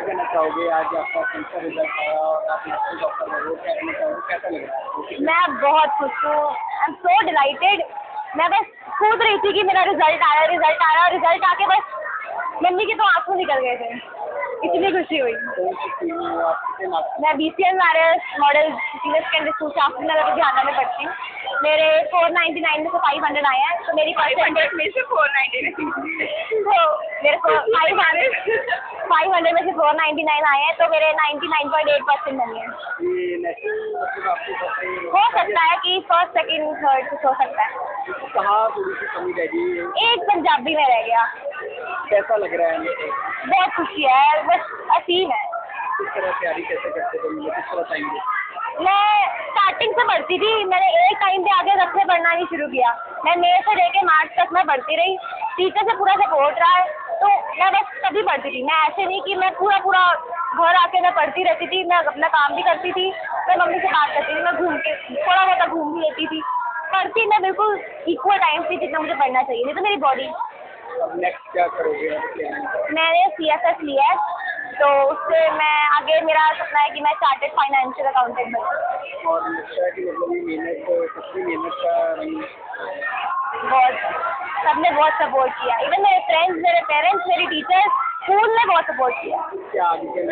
क्या कहना चाहोगे आज आपका कैंसर रिज़ल्ट आया और आप नेशनल डॉक्टर हो। क्या कहना चाहोगे? कैसा लग रहा है? मैं बहुत खुश हूँ। आई एम सो डिलाइटेड मैं बस कूद रही थी कि मेरा रिज़ल्ट आया रिज़ल्ट आया रिज़ल्ट आके बस मम्मी के तो आँसू निकल गए थे। इतनी खुशी हुई। में कितने B C M model senior secondary school Shastri Nagar Ludhiana में पढ़ती हूँ। मेरे फोर नाइन्टी नाइन में से फाइव हंड्रेड आए हैं तो मेरी फाइव हंड्रेड में से फोर नाइनटी तो मेरे को फाइव हंड्रेड फाइव हंड्रेड में से फोर नाइन्टी नाइन आए हैं तो मेरे ninety nine point eight percent बने हैं ही सकता है कि फ़र्स्ट सेकेंड थर्ड कुछ हो सकता है। कहाँ थोड़ी सी कमी रह गई? एक पंजाबी में रह गया। कैसा लग रहा है बहुत खुशी है बस असीम है किस तरह तैयारी कैसे करते थे मतलब किस तरह टाइम मैं स्टार्टिंग से पढ़ती थी मैंने एक टाइम पे आगे रखने पढ़ना नहीं शुरू किया। मैं मई से लेके मार्च तक मैं पढ़ती रही। टीचर से पूरा सपोर्ट रहा है तो मैं बस तभी पढ़ती थी। मैं ऐसे नहीं कि मैं पूरा पूरा घर आके मैं पढ़ती रहती थी मैं अपना काम भी करती थी मैं मम्मी से बात करती थी मैं घूम के थोड़ा बहुत घूम भी लेती थी। पढ़ती मैं बिल्कुल इक्वल टाइम थी जितना मुझे पढ़ना चाहिए नहीं तो मेरी बॉडी नेक्स्ट क्या करोगे? मैंने सी एस एस लिया है तो उससे मैं आगे मेरा सपना है कि मैं चार्टेड फाइनेंशियल अकाउंटेंट बनूँ। और लगता है कि मतलब ये मेहनत कितनी मेहनत का रंग बहुत सबने बहुत सपोर्ट किया। इवन मेरे फ्रेंड्स मेरे पेरेंट्स मेरी टीचर्स स्कूल ने बहुत सपोर्ट किया। आगे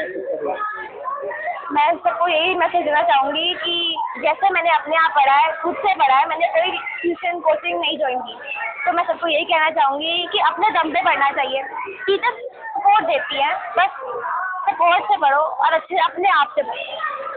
मैं सबको यही मैसेज देना चाहूँगी कि जैसे मैंने अपने आप पढ़ा है खुद से पढ़ा है मैंने कोई ट्यूशन कोचिंग नहीं ज्वाइन की। तो मैं सबको यही कहना चाहूँगी कि अपने दम पे पढ़ना चाहिए। टीचर सपोर्ट देती है बस सपोर्ट से पढ़ो और अच्छे अपने आप से पढ़ो।